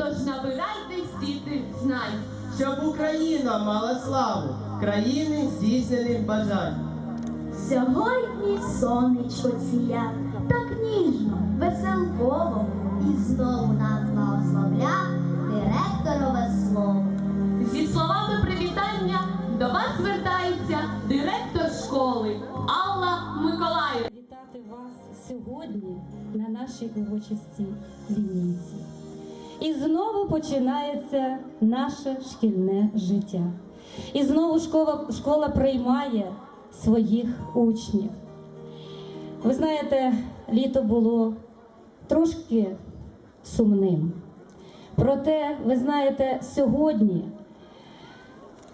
Тож набирайтесь, діти, знань. щоб Україна мала славу, країни здійснених бажань. Сьогодні сонечко сія, так ніжно, веселково, і знову нас благословля директорове слово. Зі словами привітання до вас звертається директор школи Алла Миколаївна. Вітати вас сьогодні на нашій урочистій лінійці. І знову починається наше шкільне життя. І знову школа, школа приймає своїх учнів. Ви знаєте, літо було трошки сумним. Проте, ви знаєте, сьогодні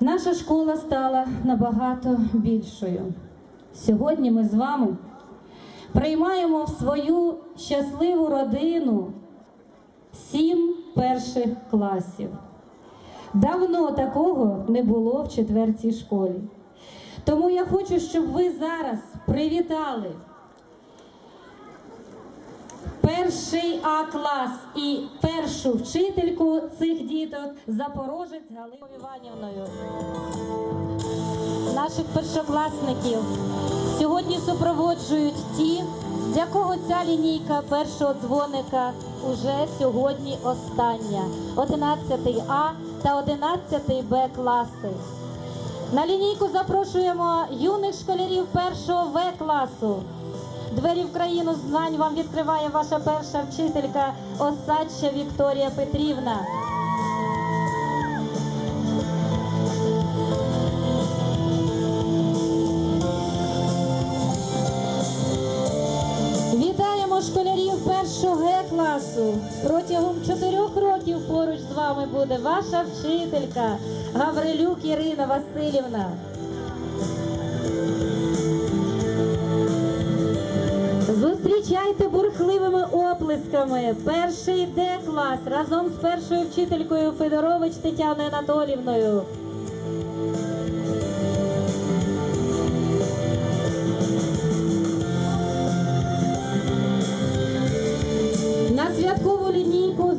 наша школа стала набагато більшою. Сьогодні ми з вами приймаємо в свою щасливу родину сім перших класів. Давно такого не було в четвертій школі. Тому я хочу, щоб ви зараз привітали перший А клас і першу вчительку цих діток Запорожець Галиною Іванівною наших першокласників сьогодні супроводжують ті, для кого ця лінійка першого дзвоника уже сьогодні остання. 11 А та 11 Б класи. На лінійку запрошуємо юних школярів першого В класу. Двері в країну знань вам відкриває ваша перша вчителька Осадча Вікторія Петрівна. Класу. Протягом чотирьох років поруч з вами буде ваша вчителька Гаврилюк Ірина Васильівна. Зустрічайте бурхливими оплесками перший Д клас разом з першою вчителькою Федорович Тетяною Анатолівною.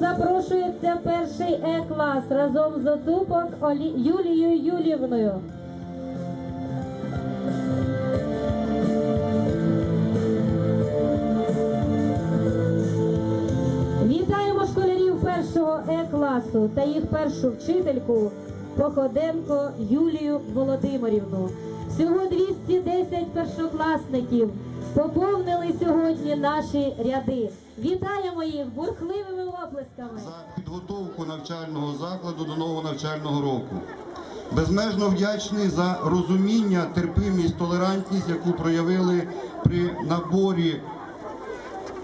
Запрошується перший Е клас разом з Оцупок Олі... Юлією Юлівною. Вітаємо школярів першого Е класу та їх першу вчительку Походенко Юлію Володимирівну. Всього 210 першокласників поповнили сьогодні наші ряди. Вітаємо їх бурхливими оплесками. за підготовку навчального закладу до нового навчального року. Безмежно вдячний за розуміння, терпимість, толерантність, яку проявили при наборі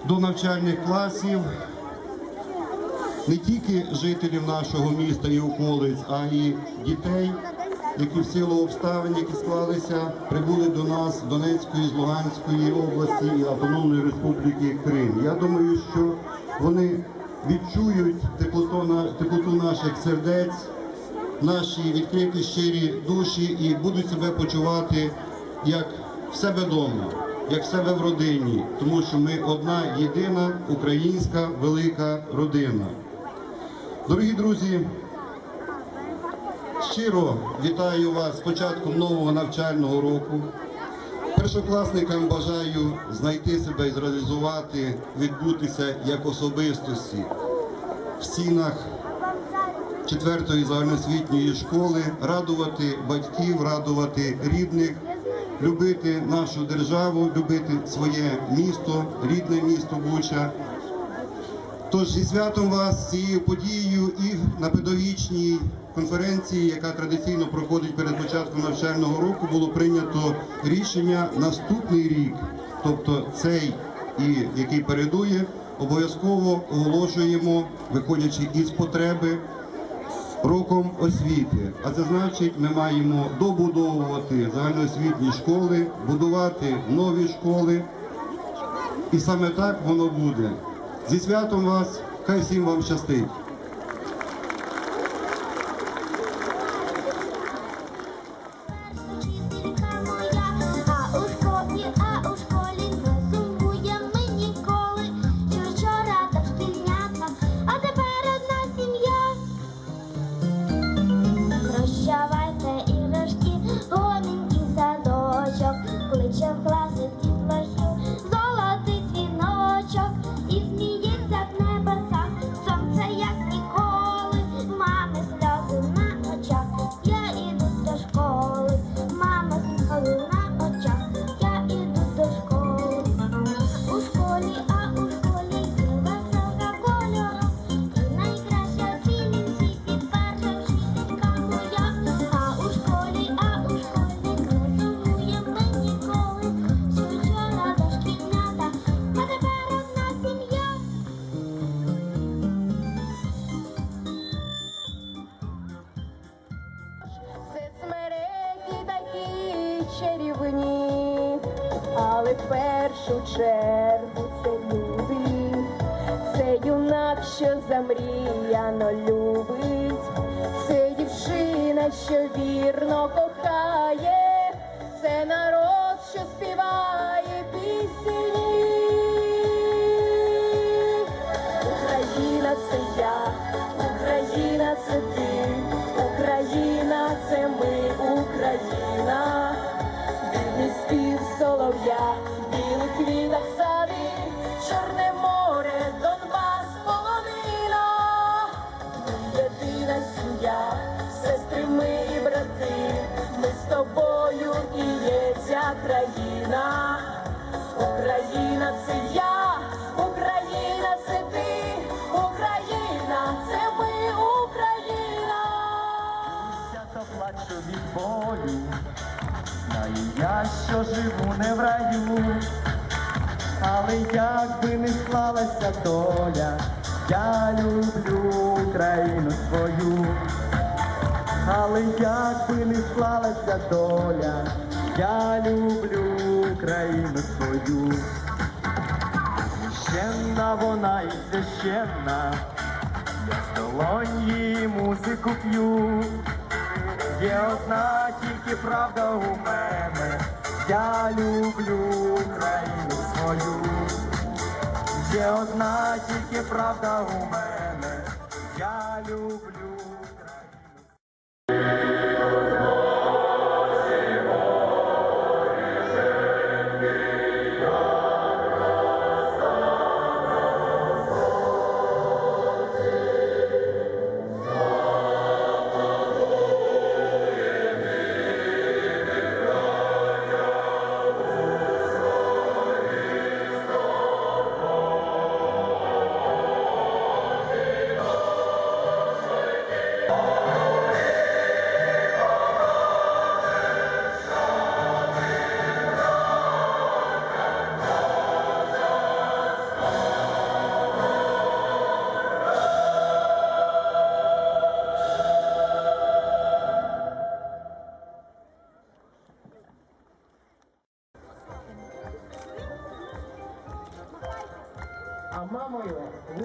до навчальних класів не тільки жителів нашого міста і околиць, а й дітей, які в силу обставин, які склалися, прибули до нас з Донецької, з Луганської області і Автономної Республіки Крим. Я думаю, що вони відчують теплоту, теплоту наших сердець наші відкриті щирі душі і будуть себе почувати як в себе вдома, як в себе в родині, тому що ми одна єдина українська велика родина. Дорогі друзі, щиро вітаю вас з початком нового навчального року. Першокласникам бажаю знайти себе і зреалізувати, відбутися як особистості в стінах четвертої загальноосвітньої школи, радувати батьків, радувати рідних, любити нашу державу, любити своє місто, рідне місто Буча. Тож зі святом вас цією подією і на педагогічній конференції, яка традиційно проходить перед початком навчального року, було прийнято рішення наступний рік, тобто цей який передує, обов'язково оголошуємо, виходячи із потреби, роком освіти. А це значить, ми маємо добудовувати загальноосвітні школи, будувати нові школи. І саме так воно буде. Зі святом вас, хай всім вам щастить. Чарівні, але в першу чергу це люди, це юнак, що замріяно любить, це дівчина, що вірно країна. Україна це я, Україна це ти, Україна це ми, Україна. Десято плачу від болю, знаю я, що живу не в раю, але як би не склалася доля, я люблю Україну свою, але як би не склалася доля, я люблю Україну свою. Священна вона і священна, я з долонь музику п'ю. Є одна тільки правда у мене, я люблю Україну свою. Є одна тільки правда у мене, я люблю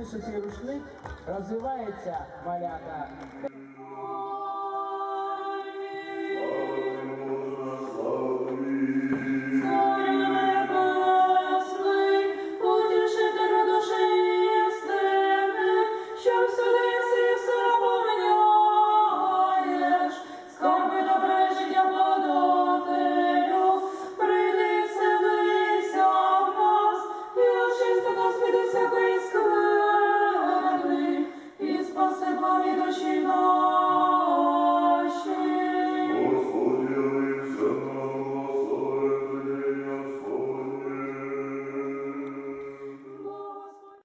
вишитий рушник розвивається малята.